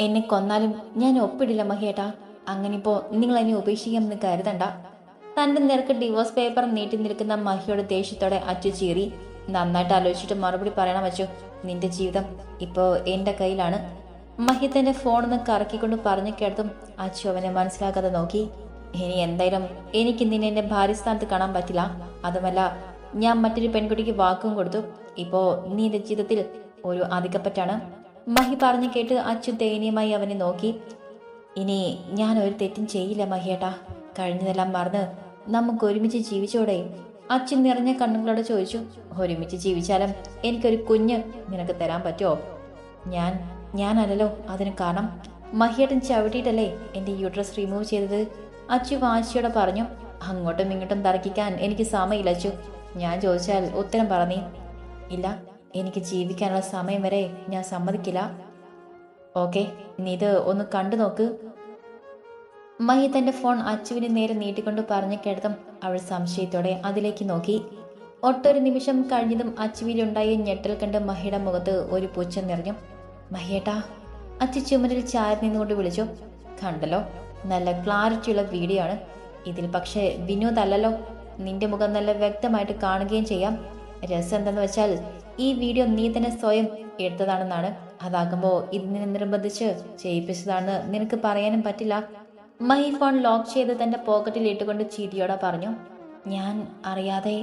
എന്നെ കൊന്നാലും ഞാൻ ഒപ്പിടില്ല മഹിയേട്ടാ. അങ്ങനെ ഇപ്പോ നിങ്ങൾ എന്നെ ഉപേക്ഷിക്കാമെന്ന് കരുതണ്ട. തന്റെ നിരക്ക് ഡിവോഴ്സ് പേപ്പർ നീട്ടി നിൽക്കുന്ന മഹിയുടെ ദേഷ്യത്തോടെ അച്ചു ചീറി. നന്നായിട്ട് ആലോചിച്ചിട്ട് മറുപടി പറയണം അച്ചു. നിന്റെ ജീവിതം ഇപ്പോ എന്റെ കയ്യിലാണ്. മഹി തന്റെ ഫോണിന്ന് കറക്കിക്കൊണ്ട് പറഞ്ഞു കേട്ടതും അച്ചു അവനെ മനസ്സിലാക്കാതെ നോക്കി. ഇനി എന്തായാലും എനിക്ക് നിന്നെ എന്റെ ഭാര്യസ്ഥാനത്ത് കാണാൻ പറ്റില്ല. അതുമല്ല ഞാൻ മറ്റൊരു പെൺകുട്ടിക്ക് വാക്കും കൊടുത്തു. ഇപ്പോ നീ നിന്റെ ജീവിതത്തിൽ ഒരു അധികപ്പറ്റാണ് മഹി പറഞ്ഞു കേട്ട് അച്ഛൻ ദയനീയമായി അവനെ നോക്കി. ഇനി ഞാൻ ഒരു തെറ്റും ചെയ്യില്ല മഹിയേട്ടാ. കഴിഞ്ഞതെല്ലാം മറന്ന് നമുക്ക് ഒരുമിച്ച് ജീവിച്ചോടെ. അച്ഛൻ നിറഞ്ഞ കണ്ണുകളോട് ചോദിച്ചു ഒരുമിച്ച് ജീവിച്ചാലും എനിക്കൊരു കുഞ്ഞ് നിനക്ക് തരാൻ പറ്റുമോ? ഞാൻ ഞാനല്ലോ അതിന് കാരണം മഹിയേട്ടൻ ചവിട്ടിയിട്ടല്ലേ എന്റെ യൂട്രസ് റിമൂവ് ചെയ്തത്? അച്ചു വാശിയോടെ പറഞ്ഞു അങ്ങോട്ടും ഇങ്ങോട്ടും തർക്കിക്കാൻ എനിക്ക് സമയമില്ല അച്ചു. ഞാൻ ചോദിച്ചാൽ ഉത്തരം പറഞ്ഞേ ഇല്ല എനിക്ക് ജീവിക്കാനുള്ള സമയം വരെ ഞാൻ സമ്മതിക്കില്ല. ഓക്കെ നീ ഇത് ഒന്ന് കണ്ടു നോക്ക്. മഹി തന്റെ ഫോൺ അച്ചുവിന് നേരെ നീട്ടിക്കൊണ്ട് പറഞ്ഞ കേട്ടതും അവൾ സംശയത്തോടെ അതിലേക്ക് നോക്കി. ഒട്ടൊരു നിമിഷം കഴിഞ്ഞതും അച്ചുവിലുണ്ടായ ഞെട്ടൽ കണ്ട് മഹിയുടെ മുഖത്ത് ഒരു പൂച്ച നിറഞ്ഞു. മഹിയേട്ടാ അച്ചു ചുമരിൽ ചാരി നിന്നുകൊണ്ട് വിളിച്ചു. കണ്ടല്ലോ നല്ല ക്ലാരിറ്റിയുള്ള വീഡിയോ ആണ്. ഇതിൽ പക്ഷേ വിനോദ് അല്ലല്ലോ. നിന്റെ മുഖം നല്ല വ്യക്തമായിട്ട് കാണുകയും ചെയ്യാം. രസം എന്തെന്ന് വെച്ചാൽ ഈ വീഡിയോ നീ തന്നെ സ്വയം എടുത്തതാണെന്നാണ് അതാകുമ്പോൾ ഇതിനെ നിർബന്ധിച്ച് ചെയ്യിപ്പിച്ചതാണെന്ന് നിനക്ക് പറയാനും പറ്റില്ല? മഹി ഫോൺ ലോക്ക് ചെയ്ത് തന്റെ പോക്കറ്റിൽ ഇട്ടുകൊണ്ട് ചീട്ടിയോടെ പറഞ്ഞു ഞാൻ അറിയാതെ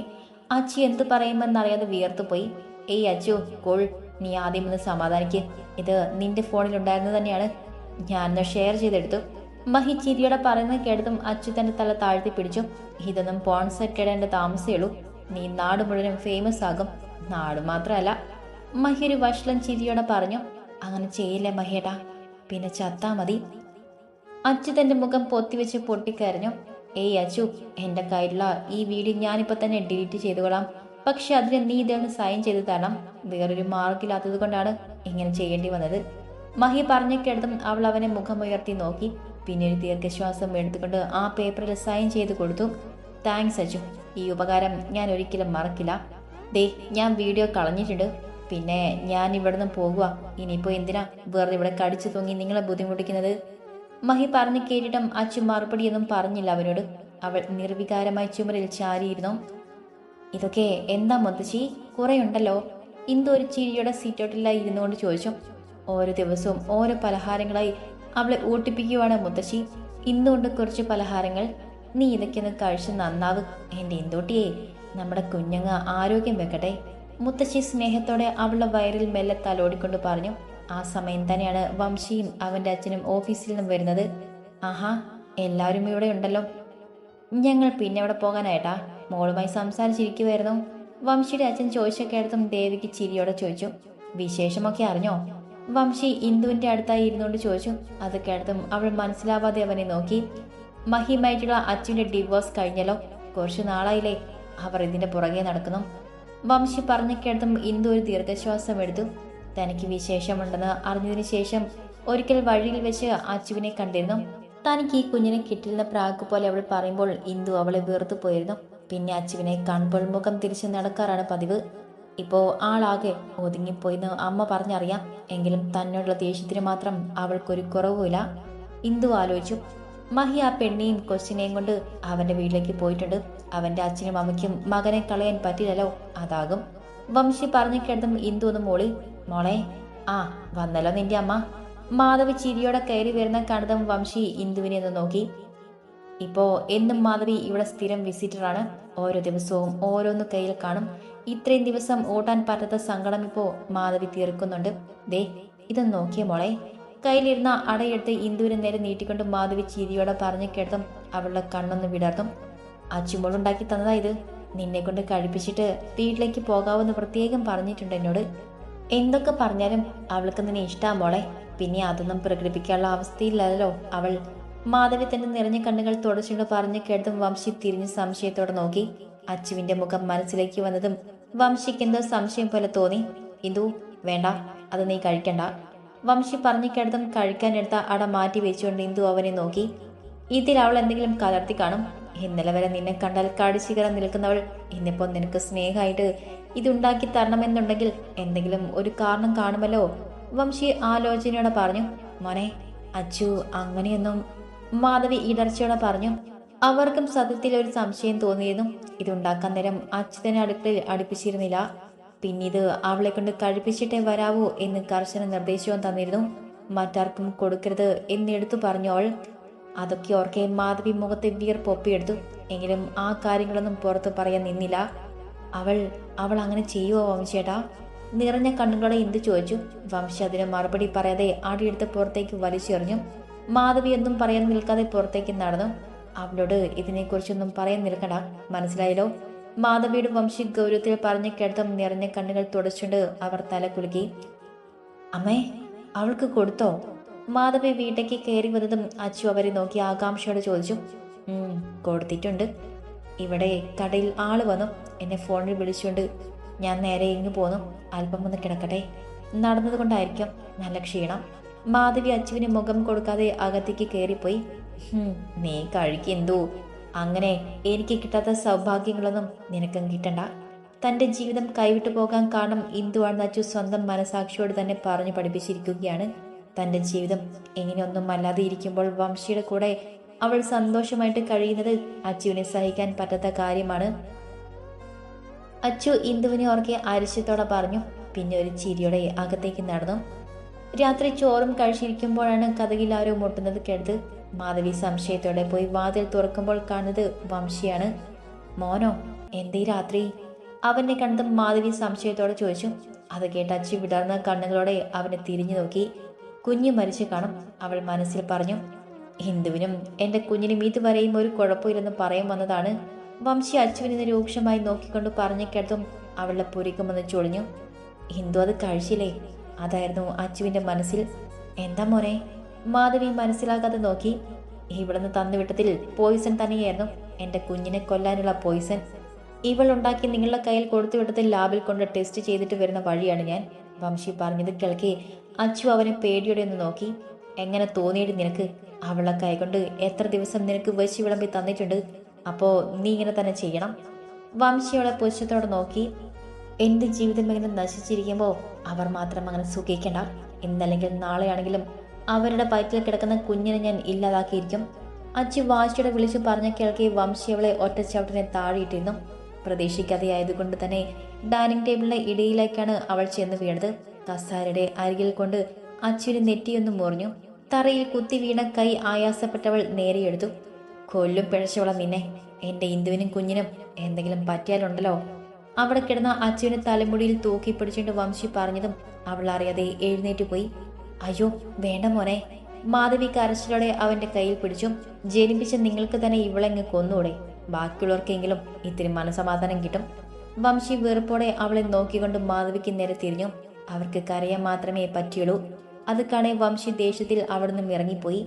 അച്ചി എന്തു പറയുമെന്നറിയാതെ വിയർത്തുപോയി. ഏയ് അച്ചു കോൾ നീ ആദ്യം ഒന്ന് സമാധാനിക്ക്. ഇത് നിന്റെ ഫോണിൽ ഉണ്ടായിരുന്നത് തന്നെയാണ്. ഞാനൊന്ന് ഷെയർ ചെയ്തെടുത്തു മഹി ചിരിയോടെ പറയുന്നത് കേട്ടതും അച്ചു തന്റെ തല താഴ്ത്തി പിടിച്ചു. ഇതൊന്നും പോൺ സെറ്റ് ഇടേണ്ട ഉള്ളൂ. നീ നാട് മുഴുവനും ഫേമസ് ആകും. നാട് മാത്രമല്ല മഹി ഒരു വഷളം ചിരിയോടെ പറഞ്ഞു അങ്ങനെ ചെയ്യില്ലേ മഹിയേട്ടാ പിന്നെ ചത്താ മതി. അച്ചു തന്റെ മുഖം പൊത്തിവെച്ച് പൊട്ടിക്കരഞ്ഞു ഏയ് അച്ചു എന്റെ കയ്യിലുള്ള ഈ വീഡിയോ ഞാനിപ്പോ തന്നെ ഡിലീറ്റ് ചെയ്തുകൊള്ളാം പക്ഷെ അതിന് നീ ഇതൊന്ന് സൈൻ ചെയ്ത് തരണം. വേറൊരു മാർഗില്ലാത്തത് കൊണ്ടാണ് ഇങ്ങനെ ചെയ്യേണ്ടി വന്നത്. മഹി പറഞ്ഞു കേട്ടതും അവൾ അവനെ മുഖമുയർത്തി നോക്കി. പിന്നെ ഒരു ദീർഘശ്വാസം എടുത്തുകൊണ്ട് ആ പേപ്പറിൽ സൈൻ ചെയ്ത് കൊടുത്തു. താങ്ക്സ് അച്ചു ഈ ഉപകാരം ഞാൻ ഒരിക്കലും മറക്കില്ല. ദേ ഞാൻ വീഡിയോ കളഞ്ഞിട്ടുണ്ട്. പിന്നെ ഞാൻ ഇവിടുന്ന് പോകുക ഇനിയിപ്പോൾ എന്തിനാ വെറുതെ ഇവിടെ കടിച്ചു തൂങ്ങി നിങ്ങളെ ബുദ്ധിമുട്ടിക്കുന്നത്? മഹി പറഞ്ഞു കേട്ടിട്ടും അച്ചു മറുപടിയൊന്നും പറഞ്ഞില്ല അവനോട് അവൾ നിർവികാരമായി ചുമരിൽ ചാരിയിരുന്നു. ഇതൊക്കെ എന്താ മുത്തശ്ശി? കുറേയുണ്ടല്ലോ ഇന്ദു ഒരു ചിരിയുടെ സീറ്റോട്ടിലായി ഇരുന്നുകൊണ്ട് ചോദിച്ചു. ഓരോ ദിവസവും ഓരോ പലഹാരങ്ങളായി അവളെ ഊട്ടിപ്പിക്കുവാണ് മുത്തശ്ശി. ഇന്നുകൊണ്ട് കുറച്ച് പലഹാരങ്ങൾ. നീ ഇതൊക്കെ ഒന്ന് കഴിച്ച് നന്നാവ്. എന്റെ ഇന്ദൂട്ടിയെ നമ്മുടെ കുഞ്ഞങ്ങ ആരോഗ്യം വെക്കട്ടെ. മുത്തശ്ശി സ്നേഹത്തോടെ അവളുടെ വയറിൽ മെല്ലെ തലോടിക്കൊണ്ട് പറഞ്ഞു ആ സമയം തന്നെയാണ് വംശിയും അവന്റെ അച്ഛനും ഓഫീസിൽ നിന്നും വരുന്നത്. ആഹാ എല്ലാവരും ഇവിടെ ഉണ്ടല്ലോ. ഞങ്ങൾ പിന്നെ അവിടെ പോകാനായിട്ടാ? മോളുമായി സംസാരിച്ചിരിക്കുമായിരുന്നു വംശിയുടെ അച്ഛൻ ചോദിച്ച അടുത്തും ദേവിക്ക് ചിരിയോടെ ചോദിച്ചു വിശേഷമൊക്കെ അറിഞ്ഞോ? വംശി ഇന്ദുവിന്റെ അടുത്തായി ഇരുന്നുകൊണ്ട് ചോദിച്ചു അത് കേട്ടതും അവൾ മനസ്സിലാവാതെ അവനെ നോക്കി മഹിമായിട്ടുള്ള അച്ഛന്റെ ഡിവോഴ്സ് കഴിഞ്ഞല്ലോ. കുറച്ചു നാളായില്ലേ. അവർ ഇതിന്റെ പുറകെ നടക്കുന്നു. വംശി പറഞ്ഞു കേട്ടതും ഇന്ദു ഒരു ദീർഘശ്വാസം എടുത്തു തനിക്ക് വിശേഷമുണ്ടെന്ന് അറിഞ്ഞതിന് ശേഷം ഒരിക്കൽ വഴിയിൽ വെച്ച് അച്ചുവിനെ കണ്ടിരുന്നു. തനിക്ക് ഈ കുഞ്ഞിനെ കിട്ടില്ലെന്ന പ്രാക്ക് പോലെ അവൾ പറയുമ്പോൾ ഇന്ദു അവളെ വെറുത്തു പോയിരുന്നു. പിന്നെ അച്ചുവിനെ കൺപോൾ മുഖം തിരിച്ച് നടക്കാറാണ് പതിവ്. ഇപ്പോൾ ആളാകെ ഒതുങ്ങിപ്പോയിന്ന് അമ്മ പറഞ്ഞറിയാം. എങ്കിലും തന്നോടുള്ള ദേഷ്യത്തിന് മാത്രം അവൾക്കൊരു കുറവുമില്ല. ഇന്ദു ആലോചിച്ചു. മഹി ആ പെണ്ണിയും കൊച്ചിനെയും കൊണ്ട് അവന്റെ വീട്ടിലേക്ക് പോയിട്ടുണ്ട്. അവന്റെ അച്ഛനും അമ്മയ്ക്കും മകനെ കളയാൻ പറ്റില്ലല്ലോ. അതാകും. വംശി പറഞ്ഞു കേട്ടതും ഇന്ദു ഒന്ന് മോളി മോളെ ആ വന്നല്ലോ നിന്റെ അമ്മ. മാധവി ചിരിയോടെ കയറി വരുന്ന കണ്ടതും വംശി ഇന്ദുവിനെ ഒന്ന് നോക്കി. ഇപ്പോ എന്നും മാധവി ഇവിടെ സ്ഥിരം വിസിറ്ററാണ്. ഓരോ ദിവസവും ഓരോന്ന് കയ്യിൽ കാണും. ഇത്രയും ദിവസം ഓട്ടാൻ പറ്റാത്ത സങ്കടം ഇപ്പോ മാധവി തീർക്കുന്നുണ്ട്. ദേ ഇത് നോക്കിയ മോളെ. കയ്യിലിരുന്ന അടയെടുത്ത് ഇന്ദുവിനെ നേരെ നീട്ടിക്കൊണ്ട് മാധവി ചിരിയോടെ പറഞ്ഞു കേട്ടതും അവളുടെ കണ്ണൊന്ന് വിടർത്തും അച്ചുമോളുണ്ടാക്കി തന്നതാ ഇത്. നിന്നെ കൊണ്ട് കഴിപ്പിച്ചിട്ട് വീട്ടിലേക്ക് പോകാമെന്ന് പ്രത്യേകം പറഞ്ഞിട്ടുണ്ട് എന്നോട്. എന്തൊക്കെ പറഞ്ഞാലും അവൾക്ക് നിന്നെ ഇഷ്ടാ മോളെ. പിന്നെ അതൊന്നും പ്രകടിപ്പിക്കാനുള്ള അവസ്ഥയില്ലല്ലോ അവൾ. മാധവി തന്റെ നിറഞ്ഞ കണ്ണുകൾ തുടച്ചുകൊണ്ട് പറഞ്ഞു കേട്ടതും വംശി തിരിഞ്ഞ് സംശയത്തോടെ നോക്കി. അച്ചുവിന്റെ മുഖം മനസ്സിലേക്ക് വന്നതും വംശിക്ക് എന്തോ സംശയം പോലെ തോന്നി. ഇന്ദു വേണ്ട. അത് നീ കഴിക്കണ്ട. വംശി പറഞ്ഞു കേട്ടതും കഴിക്കാനെടുത്ത അട മാറ്റി വെച്ചുകൊണ്ട് ഇന്ദു അവനെ നോക്കി. ഇതിൽ അവൾ എന്തെങ്കിലും കലർത്തി കാണും. ഇന്നലെ വരെ നിന്നെ കണ്ടാൽ കടിച്ചു കയറാൻ നിൽക്കുന്നവൾ. ഇന്നിപ്പോ നിനക്ക് സ്നേഹമായിട്ട് ഇതുണ്ടാക്കി തരണമെന്നുണ്ടെങ്കിൽ എന്തെങ്കിലും ഒരു കാരണം കാണുമല്ലോ. വംശി ആലോചനയോടെ പറഞ്ഞു മോനെ അച്ചു അങ്ങനെയൊന്നും മാധവി ഇടർച്ചയോടെ പറഞ്ഞു. അവർക്കും സത്യത്തിൽ ഒരു സംശയം തോന്നിയിരുന്നു ഇതുണ്ടാക്കാൻ നേരം അച്യുതനെ അടുക്കളയിൽ അടുപ്പിച്ചിരുന്നില്ല. പിന്നീട് അവളെ കൊണ്ട് കഴിപ്പിച്ചിട്ടേ വരാവൂ എന്ന് കർശന നിർദ്ദേശവും തന്നിരുന്നു. മറ്റാർക്കും കൊടുക്കരുത് എന്നെടുത്തു പറഞ്ഞു അതൊക്കെ ഓർക്കെ മാധവി മുഖത്തെ വീർപ്പൊപ്പിയെടുത്തു. എങ്കിലും ആ കാര്യങ്ങളൊന്നും പുറത്തു പറയാൻ നിന്നില്ല. അവൾ അവൾ അങ്ങനെ ചെയ്യുവോ വംശേട്ടാ? നിറഞ്ഞ കണ്ണുകളെ എന്ത് ചോദിച്ചു. വംശ അതിന് മറുപടി പറയാതെ അടിയെടുത്ത് പുറത്തേക്ക് വലിച്ചെറിഞ്ഞു. മാധവി ഒന്നും പറയാൻ നിൽക്കാതെ പുറത്തേക്ക് നടന്നു. അവളോട് ഇതിനെക്കുറിച്ചൊന്നും പറയാൻ നിൽക്കണ്ട. മനസ്സിലായല്ലോ? മാധവിയുടെ വംശി ഗൗരവത്തിൽ പറഞ്ഞു കേട്ടതും നിറഞ്ഞ കണ്ണുകൾ തുടച്ചുകൊണ്ട് അവർ തല കുലുക്കി. അമ്മേ അവൾക്ക് കൊടുത്തോ? മാധവി വീട്ടേക്ക് കയറി വന്നതും അച്ചു അവരെ നോക്കി ആകാംക്ഷയോടെ ചോദിച്ചു. "ഉം, കൊടുത്തിട്ടുണ്ട്. ഇവിടെ കടയിൽ ആൾ വന്നു. എന്നെ ഫോണിൽ വിളിച്ചുകൊണ്ട് ഞാൻ നേരെ ഇങ്ങു പോന്നു. അല്പം ഒന്ന് കിടക്കട്ടെ. നടന്നതുകൊണ്ടായിരിക്കും നല്ല ക്ഷീണം. മാധവി അച്ചുവിന് മുഖം കൊടുക്കാതെ അകത്തേക്ക് കയറിപ്പോയി. "ഹും, നീ കഴിക്കെന്തോ അങ്ങനെ എനിക്ക് കിട്ടാത്ത സൗഭാഗ്യങ്ങളൊന്നും നിനക്കും കിട്ടണ്ട. തന്റെ ജീവിതം കൈവിട്ടു പോകാൻ കാരണം ഇന്ദുവാണെന്ന് അച്ചു സ്വന്തം മനസാക്ഷിയോട് തന്നെ പറഞ്ഞു പഠിപ്പിച്ചിരിക്കുകയാണ്. തന്റെ ജീവിതം എങ്ങനെയൊന്നും അല്ലാതെ ഇരിക്കുമ്പോൾ വംശിയുടെ കൂടെ അവൾ സന്തോഷമായിട്ട് കഴിയുന്നത് അച്ചുവിനെ സഹിക്കാൻ പറ്റാത്ത കാര്യമാണ്. അച്ചു ഇന്ദുവിനെ ഓർക്കെ അരിശത്തോടെ പറഞ്ഞു പിന്നെ ഒരു ചിരിയോടെ അകത്തേക്ക് നടന്നു. രാത്രി ചോറും കഴിച്ചിരിക്കുമ്പോഴാണ് കഥകിൽ ആരോ മുട്ടുന്നത് കേട്ടത് മാധവി സംശയത്തോടെ പോയി വാതിൽ തുറക്കുമ്പോൾ കാണുന്നത് വംശിയാണ്. മോനോ എന്തേ രാത്രി? അവനെ കണ്ടതും മാധവി സംശയത്തോടെ ചോദിച്ചു. അത് കേട്ട് അച്ചു വിടർന്ന കണ്ണുകളോടെ അവനെ തിരിഞ്ഞു നോക്കി. കുഞ്ഞു മരിച്ചു കാണും അവൾ മനസ്സിൽ പറഞ്ഞു. ഹിന്ദുവിനും എന്റെ കുഞ്ഞിനും ഇതുവരെയും ഒരു കുഴപ്പമില്ലെന്ന് പറയാൻ വന്നതാണ്. വംശി അച്ചുവിനെ രൂക്ഷമായി നോക്കിക്കൊണ്ട് പറഞ്ഞു കേട്ടതും അവളുടെ പുരിക്കുമെന്ന് ചൊളിഞ്ഞു. ഹിന്ദു അത് കഴിച്ചില്ലേ? അതായിരുന്നു അച്ചുവിന്റെ മനസ്സിൽ. എന്താ മോനെ? മാധവി മനസ്സിലാകാതെ നോക്കി. ഇവിടുന്ന് തന്നുവിട്ടതിൽ പോയിസൺ തന്നെയായിരുന്നു. എന്റെ കുഞ്ഞിനെ കൊല്ലാനുള്ള പോയിസൺ ഇവൾ ഉണ്ടാക്കി നിങ്ങളുടെ കയ്യിൽ കൊടുത്തുവിട്ടത് ലാബിൽ കൊണ്ട് ടെസ്റ്റ് ചെയ്തിട്ട് വരുന്ന വഴിയാണ് ഞാൻ. വംശി പറഞ്ഞത് കേൾക്കെ. അച്ചു അവനെ പേടിയോടെ ഒന്ന് നോക്കി. എങ്ങനെ തോന്നിയിട്ട് നിനക്ക്? അവളെ കൈകൊണ്ട് എത്ര ദിവസം നിനക്ക് വെച്ച് വിളമ്പി തന്നിട്ടുണ്ട്. അപ്പോ നീ ഇങ്ങനെ തന്നെ ചെയ്യണം. വംശി അവളെ പുച്ഛത്തോടെ നോക്കി. എന്റെ ജീവിതം ഇങ്ങനെ നശിച്ചിരിക്കുമ്പോൾ അവർ മാത്രം അങ്ങനെ സുഖിക്കണ്ട. ഇന്നല്ലെങ്കിൽ നാളെയാണെങ്കിലും അവരുടെ വയറ്റിൽ കിടക്കുന്ന കുഞ്ഞിനെ ഞാൻ ഇല്ലാതാക്കിയിരിക്കും. അച്ചു വാശിയുടെ വിളിച്ചു പറഞ്ഞ കേൾക്കെ വംശി അവളെ ഒറ്റച്ചവിട്ടിനെ താഴെയിട്ടിരുന്നു. പ്രതീക്ഷിക്കാതെ ആയതുകൊണ്ട് തന്നെ ഡൈനിങ് ടേബിളിന്റെ ഇടയിലേക്കാണ് അവൾ ചെന്ന് വീണത്. കസാരയുടെ അരികിൽ കൊണ്ട് അച്ചുവിന് നെറ്റിയൊന്നും മുറിഞ്ഞു. തറയിൽ കുത്തി വീണ കൈ ആയാസപ്പെട്ടവൾ നേരെയെടുത്തു കൊല്ലും പിഴച്ചവളം നിന്നെ. എന്റെ ഇന്ദുവിനും കുഞ്ഞിനും എന്തെങ്കിലും പറ്റിയാലുണ്ടല്ലോ. അവിടെ കിടന്ന അച്ചുവിന് തലമുടിയിൽ തൂക്കി പിടിച്ചുകൊണ്ട് വംശി പറഞ്ഞതും അവൾ അറിയാതെ എഴുന്നേറ്റ് പോയി. അയ്യോ വേണ്ട മോനെ. മാധവി കരച്ചിലോടെ അവന്റെ കയ്യിൽ പിടിച്ചു ജനിപ്പിച്ച നിങ്ങൾക്ക് തന്നെ ഇവളെങ്ങ് കൊന്നൂടെ. ബാക്കിയുള്ളവർക്കെങ്കിലും ഇത്തിരി മനസമാധാനം കിട്ടും. വംശി വെറുപ്പോടെ അവളെ നോക്കിക്കൊണ്ട് മാധവിക്ക് നേരെ തിരിഞ്ഞു. അവർക്ക് കരയാൻ മാത്രമേ പറ്റിയുള്ളൂ. അത് കാണെ വംശി ദേഷ്യത്തിൽ അവിടെ നിന്നും ഇറങ്ങിപ്പോയി.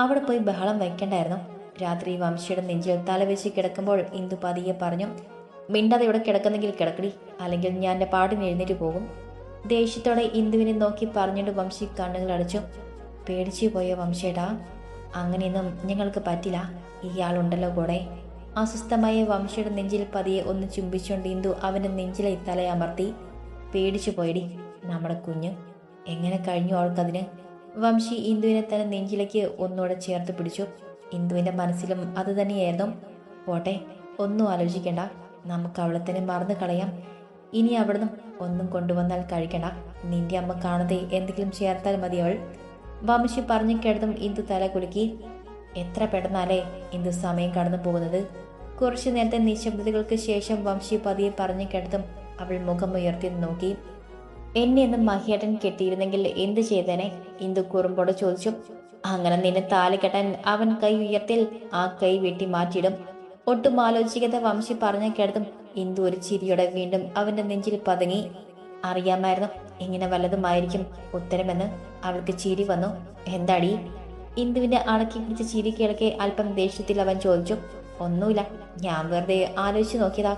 അവിടെ പോയി ബഹളം വയ്ക്കണ്ടായിരുന്നു രാത്രി വംശിയുടെ നെഞ്ചിൽ തലവെച്ച് കിടക്കുമ്പോൾ ഇന്ദു പതിയെ പറഞ്ഞു മിണ്ടാതെ ഇവിടെ കിടക്കുന്നെങ്കിൽ കിടക്കടി. അല്ലെങ്കിൽ ഞാൻ എന്റെ പാട്ടിന് എഴുന്നേറ്റ് പോകും. ദേഷ്യത്തോടെ ഇന്ദുവിനെ നോക്കി പറഞ്ഞിട്ട് വംശി കണ്ണുകൾ അടച്ചു. പേടിച്ചു പോയ വംശേടാ അങ്ങനെയൊന്നും ഞങ്ങൾക്ക് പറ്റില്ല. ഇയാളുണ്ടല്ലോ കൂടെ. അസ്വസ്ഥമായ വംശയുടെ നെഞ്ചിൽ പതിയെ ഒന്ന് ചുംബിച്ചുകൊണ്ട് ഇന്ദു അവന്റെ നെഞ്ചിലെ തലയമർത്തി പേടിച്ചു പോയടി നമ്മുടെ കുഞ്ഞ്. എങ്ങനെ കഴിഞ്ഞു അവൾക്കതിന്? വംശി ഇന്ദുവിനെ തന്നെ നെഞ്ചിലേക്ക് ഒന്നുകൂടെ ചേർത്ത് പിടിച്ചു. ഇന്ദുവിന്റെ മനസ്സിലും അത് തന്നെയായിരുന്നു. പോട്ടെ ഒന്നും ആലോചിക്കേണ്ട. നമുക്ക് അവളെ തന്നെ മറന്നു കളയാം ഇനി അവിടുന്ന് ഒന്നും കൊണ്ടുവന്നാൽ കഴിക്കണ്ട. നിന്റെ അമ്മ കാണാതെ എന്തെങ്കിലും ചേർത്താൽ മതി അവൾ. വംശി പറഞ്ഞു കേട്ടതും ഇന്ദു തല കുലുക്കി. എത്ര പെട്ടെന്നാലേ ഇന്ദു സമയം കടന്നു പോകുന്നത്. കുറച്ചു നേരത്തെ നിശബ്ദതകൾക്ക് ശേഷം വംശി പതിയെ പറഞ്ഞു കേട്ടതും അവൾ മുഖം ഉയർത്തി നോക്കി. എന്നെ ഒന്ന് മഹിയേട്ടൻ കെട്ടിയിരുന്നെങ്കിൽ എന്ത് ചെയ്തേനെ? ഇന്ദു കുറുമ്പോട് ചോദിച്ചു. അങ്ങനെ നിന്നെ താലി കെട്ടാൻ അവൻ കൈ ഉയർത്തിൽ ആ കൈ വെട്ടി മാറ്റിയിടും. ഒട്ടും ആലോചിക്കാതെ വംശി പറഞ്ഞു കേട്ടതും ഇന്ദു ഒരു ചിരിയോടെ വീണ്ടും അവന്റെ നെഞ്ചിൽ പതുങ്ങി. അറിയാമായിരുന്നു ഇങ്ങനെ വല്ലതുമായിരിക്കും ഉത്തരമെന്ന് അവൾക്ക് ചിരി വന്നു. എന്താടി? ഇന്ദുവിന്റെ അണക്കി പിടിച്ച ചിരി കിഴക്കെ അല്പം ദേഷ്യത്തിൽ അവൻ ചോദിച്ചു. ഒന്നുമില്ല ഞാൻ വെറുതെ ആലോചിച്ചു നോക്കിയതാ.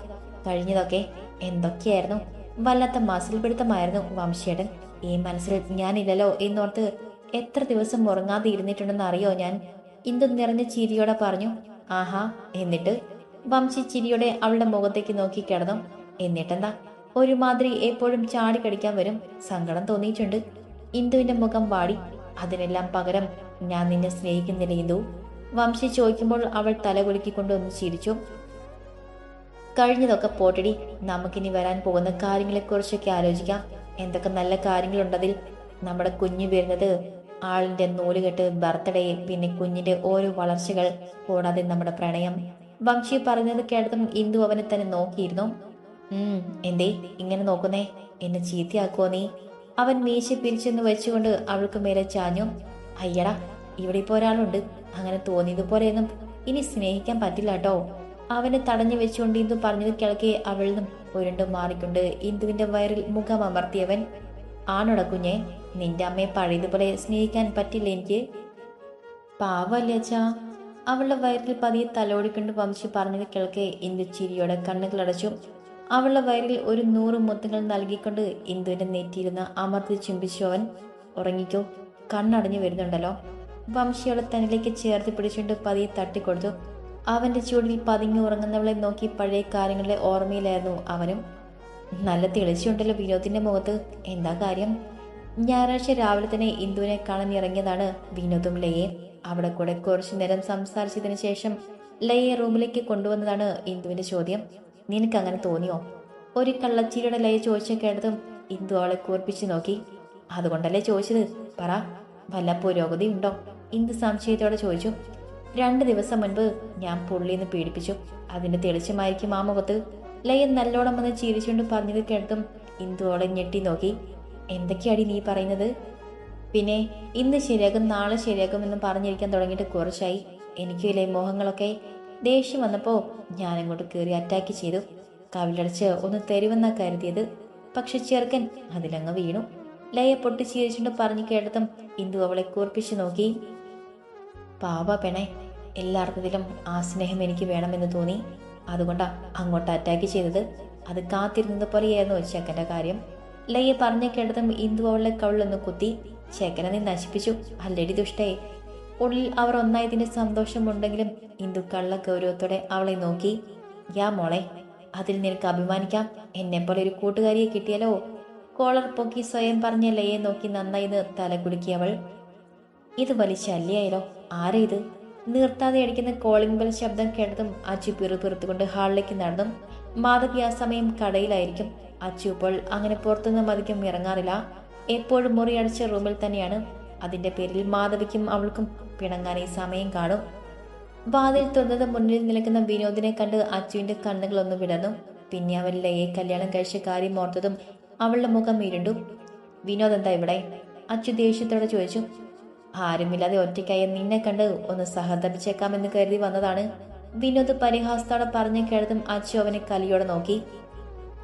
കഴിഞ്ഞതൊക്കെ എന്തൊക്കെയായിരുന്നു? വല്ലാത്ത മസിൽ പിടുത്തമായിരുന്നു വംശേടൻ ഈ മനസ്സിൽ ഞാനില്ലല്ലോ എന്നോർത്ത് എത്ര ദിവസം ഉറങ്ങാതെ ഇരുന്നിട്ടുണ്ടെന്ന് അറിയോ ഞാൻ? ഇന്ദു നിറഞ്ഞ ചിരിയോടെ പറഞ്ഞു. ആഹാ എന്നിട്ട്? വംശി ചിരിയോടെ അവളുടെ മുഖത്തേക്ക് നോക്കി കിടന്നു. എന്നിട്ടെന്താ? ഒരുമാതിരി എപ്പോഴും ചാടി കടിക്കാൻ വരും സങ്കടം തോന്നിയിട്ടുണ്ട്. ഇന്ദുവിന്റെ മുഖം വാടി. അതിനെല്ലാം പകരം ഞാൻ നിന്നെ സ്നേഹിക്കുന്നില്ല ഇന്ദു. വംശി ചോദിക്കുമ്പോൾ അവൾ തലകുലുക്കിക്കൊണ്ട് ഒന്ന് ചിരിച്ചു. കഴിഞ്ഞതൊക്കെ പോട്ടടി. നമുക്കിനി വരാൻ പോകുന്ന കാര്യങ്ങളെക്കുറിച്ചൊക്കെ ആലോചിക്കാം. എന്തൊക്കെ നല്ല കാര്യങ്ങളുണ്ടതിൽ. നമ്മുടെ കുഞ്ഞു വരുന്നത് ആളിന്റെ നൂലുകെട്ട് ബർത്ത്ഡേ പിന്നെ കുഞ്ഞിന്റെ ഓരോ വളർച്ചകൾ കൂടാതെ നമ്മുടെ പ്രണയം. വംശി പറഞ്ഞത് കേട്ടതും ഇന്ദു അവനെ തന്നെ നോക്കിയിരുന്നു. ഉം എന്തേ ഇങ്ങനെ നോക്കുന്നേ? എന്നെ ചീത്തയാക്കുവോ നീ? അവൻ മീശ പിരിച്ചെന്ന് വെച്ചുകൊണ്ട് അവൾക്ക് മേലെ ചാഞ്ഞു. അയ്യടാ ഇവിടെ ഇപ്പോൾ ഒരാളുണ്ട്. അങ്ങനെ തോന്നിയതുപോലെയൊന്നും ഇനി സ്നേഹിക്കാൻ പറ്റില്ല കേട്ടോ അവനെ തടഞ്ഞു വെച്ചുകൊണ്ട് ഇന്ദു പറഞ്ഞത് കിളക്കെ നിന്നും ഉരുണ്ടു മാറിക്കൊണ്ട് ഇന്ദുവിന്റെ വയറിൽ മുഖം അമർത്തിയവൻ. ആണോടാ കുഞ്ഞെ? നിന്റെ അമ്മയെ പഴയതുപോലെ സ്നേഹിക്കാൻ പറ്റില്ല എനിക്ക്. പാവല്ലേ അച്ഛാ. അവളുടെ വയറിൽ പതിയെ തലോടിക്കൊണ്ട് വംശി പറഞ്ഞത് കേൾക്കെ. ഇന്ദു ചിരിയോടെ കണ്ണുകളടച്ചു അവളുടെ വയറിൽ ഒരു നൂറ് മുത്തങ്ങൾ നൽകിക്കൊണ്ട് ഇന്ദുവിന്റെ നെറ്റിയിരുന്ന അമർത്തി ചുംബിച്ചു അവൻ. ഉറങ്ങിക്കോ. കണ്ണടഞ്ഞു വരുന്നുണ്ടല്ലോ. വംശിയോടെ തന്നിലേക്ക് ചേർത്ത് പിടിച്ചുകൊണ്ട് പതിയെ തട്ടിക്കൊടുത്തു. അവന്റെ ചൂടിൽ പതുങ്ങി ഉറങ്ങുന്നവളെ നോക്കി പഴയ കാര്യങ്ങളുടെ ഓർമ്മയിലായിരുന്നു അവനും. നല്ല തെളിച്ചുണ്ടല്ലോ വിനോദിന്റെ മുഖത്ത്. എന്താ കാര്യം? ഞായറാഴ്ച രാവിലെ തന്നെ ഇന്ദുവിനെ കാണാൻ ഇറങ്ങിയതാണ് വിനോദും ലയെ അവിടെ കൂടെ കുറച്ചു നേരം സംസാരിച്ചതിന് ശേഷം ലയെ റൂമിലേക്ക് കൊണ്ടുവന്നതാണ് ഇന്ദുവിന്റെ ചോദ്യം. നിനക്ക് അങ്ങനെ തോന്നിയോ? ഒരു കള്ളച്ചീരിയുടെ ലയ ചോദിച്ച കേട്ടതും ഇന്ദു അവളെ കൂർപ്പിച്ചു നോക്കി. അതുകൊണ്ടല്ലേ ചോദിച്ചത്? പറ. വല്ല പുരോഗതി ഉണ്ടോ? ഇന്ദു സംശയത്തോടെ ചോദിച്ചു. രണ്ട് ദിവസം മുൻപ് ഞാൻ പുള്ളിന്ന് പീഡിപ്പിച്ചു. അതിന്റെ തെളിച്ചമായിരിക്കും ആ മുഖത്ത്. ലയ നല്ലോണം വന്ന് ചിരിച്ചുകൊണ്ട് പറഞ്ഞത് കേൾക്കും ഇന്ദു അവളെ ഞെട്ടി നോക്കി. എന്തൊക്കെയാടി നീ പറയുന്നത്? പിന്നെ ഇന്ന് ശരിയാകും നാളെ ശരിയാകും എന്ന് പറഞ്ഞിരിക്കാൻ തുടങ്ങിയിട്ട് കുറച്ചായി. എനിക്ക് എനിക്കില്ലേ മോഹങ്ങളൊക്കെ. ദേഷ്യം വന്നപ്പോൾ ഞാനങ്ങോട്ട് കയറി അറ്റാക്ക് ചെയ്തു. കവിലടച്ച് ഒന്ന് തരുമെന്നാ കരുതിയത്. പക്ഷെ ചെറുക്കൻ അതിലങ്ങ് വീണു. ലയ പൊട്ടി ചിരിച്ചുകൊണ്ട് പറഞ്ഞു കേട്ടതും ഇന്ദു അവളെ കൂർപ്പിച്ചു നോക്കി. പാവ പെണെ എല്ലാ അർത്ഥത്തിലും ആ സ്നേഹം എനിക്ക് വേണമെന്ന് തോന്നി. അതുകൊണ്ടാ അങ്ങോട്ട് അറ്റാക്ക് ചെയ്തത് അത് കാത്തിരുന്നത് പോലെയായിരുന്നു ചെക്കന്റെ കാര്യം. ലയ്യ പറഞ്ഞു കേട്ടതും ഇന്ദു അവളെ കവിളൊന്ന് കുത്തി ചേക്കനെ നീ നശിപ്പിച്ചു. അല്ലടി ദുഷ്ടേ ഉള്ളിൽ അവർ ഒന്നായതിന്റെ സന്തോഷമുണ്ടെങ്കിലും ഇന്ദു കള്ള ഗൗരവത്തോടെ അവളെ നോക്കി. യാ മോളെ അതിൽ നിനക്ക് അഭിമാനിക്കാം. എന്നെപ്പോലെ ഒരു കൂട്ടുകാരിയെ കിട്ടിയാലോ? കോളർ പൊക്കി സ്വയം പറഞ്ഞ ലയെ നോക്കി നന്നായിന്ന് തല കുടുക്കിയവൾ ഇത് വലിയ ശല്യായാലോ ഇത്? നിർത്താതെ അടിക്കുന്ന കോളിംഗ് ബെൽ ശബ്ദം കേട്ടതും അച്ചു പിറുപിറുത്തുകൊണ്ട് ഹാളിലേക്ക് നടന്നു മാധവി ആ സമയം കടയിലായിരിക്കും. അച്ചു ഇപ്പോൾ അങ്ങനെ പുറത്തുനിന്നും അധികം ഇറങ്ങാറില്ല. എപ്പോഴും മുറി അടച്ച റൂമിൽ തന്നെയാണ്. അതിന്റെ പേരിൽ മാധവിക്കും അവൾക്കും പിണങ്ങാനേ സമയം കാണും. വാതിൽ തുറന്നത് മുന്നിൽ നിൽക്കുന്ന വിനോദിനെ കണ്ട് അച്ചുവിന്റെ കണ്ണുകളൊന്ന് വിടർന്നു. പിന്നെ അവൻ ലയെ കല്യാണം കഴിച്ച കാര്യം ഓർത്തതും അവളുടെ മുഖം ഇരുണ്ടു. വിനോദ് എന്താ ഇവിടെ? അച്ചു ദേഷ്യത്തോടെ ചോദിച്ചു. ആരുമില്ലാതെ ഒറ്റയ്ക്കായ നിന്നെ കണ്ട് ഒന്ന് സഹതപിച്ചേക്കാമെന്ന് കരുതി വന്നതാണ്. വിനോദ് പരിഹാസത്തോടെ പറഞ്ഞു കേട്ടതും അച്ചു അവനെ കലിയോടെ നോക്കി.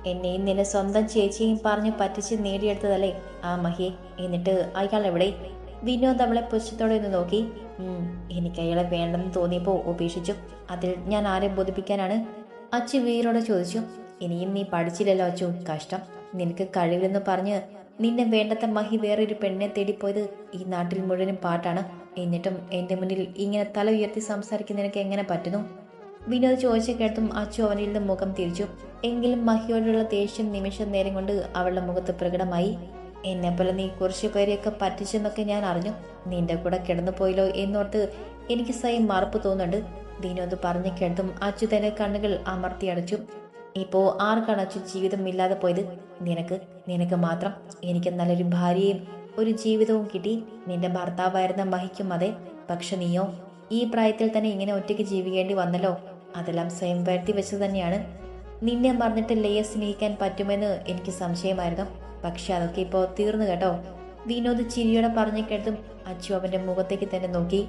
എന്നെയും നിന്നെ സ്വന്തം ചേച്ചിയും പറഞ്ഞ് പറ്റിച്ച് നേടിയെടുത്തതല്ലേ ആ മഹിയെ? എന്നിട്ട് അയാൾ എവിടെ? വിനോദ് അവളെ പുച്ഛത്തോടെ ഒന്ന് നോക്കി. എനിക്ക് അയാളെ വേണ്ടെന്ന് തോന്നിയപ്പോ ഉപേക്ഷിച്ചു. അതിൽ ഞാൻ ആരെ ബോധിപ്പിക്കാനാണ്? അച്ചു വീരോടെ ചോദിച്ചു. ഇനിയും നീ പഠിച്ചില്ലല്ലോ അച്ചു. കഷ്ടം. നിനക്ക് കഴിവില്ലെന്ന് പറഞ്ഞ് നിന്നെ വേണ്ടത്ത മഹി വേറൊരു പെണ്ണിനെ തേടിപ്പോയത് ഈ നാട്ടിൽ മുഴുവനും പാട്ടാണ്. എന്നിട്ടും എന്റെ മുന്നിൽ ഇങ്ങനെ തല ഉയർത്തി സംസാരിക്കുന്ന നിനക്ക് എങ്ങനെ പറ്റുന്നു? വിനോദ് ചോദിച്ച കേട്ടും അച്ചു അവനിൽ നിന്ന് മുഖം തിരിച്ചു. എങ്കിലും മഹിയോടുള്ള ദേഷ്യം നിമിഷം നേരം കൊണ്ട് അവളുടെ മുഖത്ത് പ്രകടമായി. എന്നെപ്പോലെ നീ കുറച്ച് പേരെയൊക്കെ പറ്റിച്ചെന്നൊക്കെ ഞാൻ അറിഞ്ഞു. നിന്റെ കൂടെ കിടന്നു പോയല്ലോ എന്നോർത്ത് എനിക്ക് സ്വയം മറുപ്പ് തോന്നുന്നുണ്ട് വിനോദ് പറഞ്ഞു കേട്ടും അച്ചു തന്റെ കണ്ണുകൾ അമർത്തി അടച്ചു. ഇപ്പോ ആർക്കാണ് അച്ഛൻ ജീവിതം ഇല്ലാതെ പോയത്? നിനക്ക് നിനക്ക് മാത്രം എനിക്ക് നല്ലൊരു ഭാര്യയും ഒരു ജീവിതവും കിട്ടി. നിന്റെ ഭർത്താവായിരുന്ന മഹിക്കും അതെ. പക്ഷെ നീയോ ഈ പ്രായത്തിൽ തന്നെ ഇങ്ങനെ ഒറ്റയ്ക്ക് ജീവിക്കേണ്ടി വന്നല്ലോ. അതെല്ലാം സ്വയം വരുത്തി വെച്ചത് തന്നെയാണ്. നിന്നെ മറന്നിട്ട് ലയെ സ്നേഹിക്കാൻ പറ്റുമെന്ന് എനിക്ക് സംശയമായിരുന്നു. പക്ഷെ അതൊക്കെ ഇപ്പോൾ തീർന്നു കേട്ടോ. വിനോദ് ചിരിയോടെ പറഞ്ഞു കേട്ടതും അച്ചു അവന്റെ മുഖത്തേക്ക് തന്നെ നോക്കി.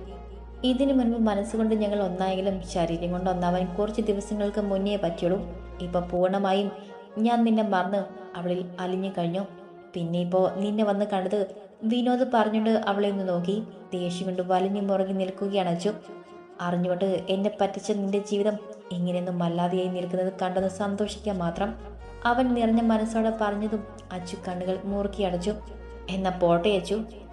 ഇതിനു മുൻപ് മനസ്സുകൊണ്ട് ഞങ്ങൾ ഒന്നായെങ്കിലും ശരീരം കൊണ്ട് ഒന്നാവാൻ കുറച്ച് ദിവസങ്ങൾക്ക് മുന്നേ പറ്റുള്ളൂ ഇപ്പൊ പൂർണമായും ഞാൻ നിന്നെ മറന്ന് അവളിൽ അലിഞ്ഞു കഴിഞ്ഞു. പിന്നെ ഇപ്പോ നിന്നെ വന്ന് കണ്ടത് വിനോദ് പറഞ്ഞുകൊണ്ട് അവളെ ഒന്ന് നോക്കി. ദേഷ്യം കൊണ്ട് വലിഞ്ഞു മുറങ്ങി നിൽക്കുകയാണ് അച്ചു. അറിഞ്ഞുകൊണ്ട് എന്നെ പറ്റിച്ച നിന്റെ ജീവിതം ഇങ്ങനെയൊന്നും അല്ലാതെയായി നിൽക്കുന്നത് കണ്ടെന്ന് സന്തോഷിക്കാൻ മാത്രം. അവൻ നിറഞ്ഞ മനസ്സോടെ പറഞ്ഞതും അച്ചു കണ്ണുകൾ മുറുക്കി അടച്ചു. എന്നാ പോട്ടെ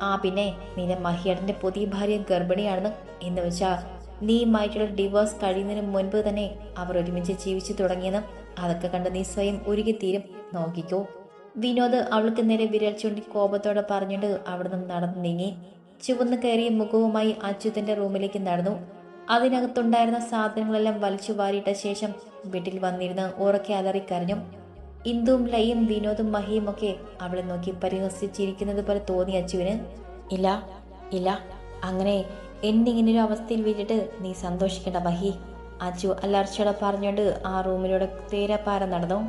ആ പിന്നെ നിന്റെ മഹിയടന്റെ പുതിയ ഭാര്യ ഗർഭിണിയാണെന്ന് എന്ന് വെച്ചാ നീയുമായിട്ടുള്ള ഡിവോഴ്സ് കഴിയുന്നതിന് മുൻപ് തന്നെ അവർ ഒരുമിച്ച് ജീവിച്ചു തുടങ്ങിയെന്നും അതൊക്കെ കണ്ട് നീ സ്വയം ഉരുകിത്തീരും നോക്കിക്കോ. വിനോദ് അവൾക്ക് നേരെ വിരൽ ചൂണ്ടി കോപത്തോടെ പറഞ്ഞിട്ട് അവിടെ നിന്ന് നടന്നു നീങ്ങി. ചുവന്ന് കയറിയ മുഖവുമായി അച്യുതന്റെ റൂമിലേക്ക് നടന്നു. അതിനകത്തുണ്ടായിരുന്ന സാധനങ്ങളെല്ലാം വലിച്ചു വാരിയിട്ട ശേഷം വീട്ടിൽ വന്നിരുന്ന് ഉറക്കെ അലറിക്കരഞ്ഞു ഇന്ദുവും ലയും വിനോദും മഹിയും ഒക്കെ അവളെ നോക്കി പരിഹസിച്ചിരിക്കുന്നത് പോലെ തോന്നി അച്ചുവിന്. ഇല്ല ഇല്ല അങ്ങനെ എന്നെ ഇങ്ങനൊരു അവസ്ഥയിൽ വിട്ടിട്ട് നീ സന്തോഷിക്കണ്ട മഹി. അച്ചു അല്ലർച്ചയോടെ പറഞ്ഞുകൊണ്ട് ആ റൂമിലൂടെ തേരപ്പാര നടന്നു.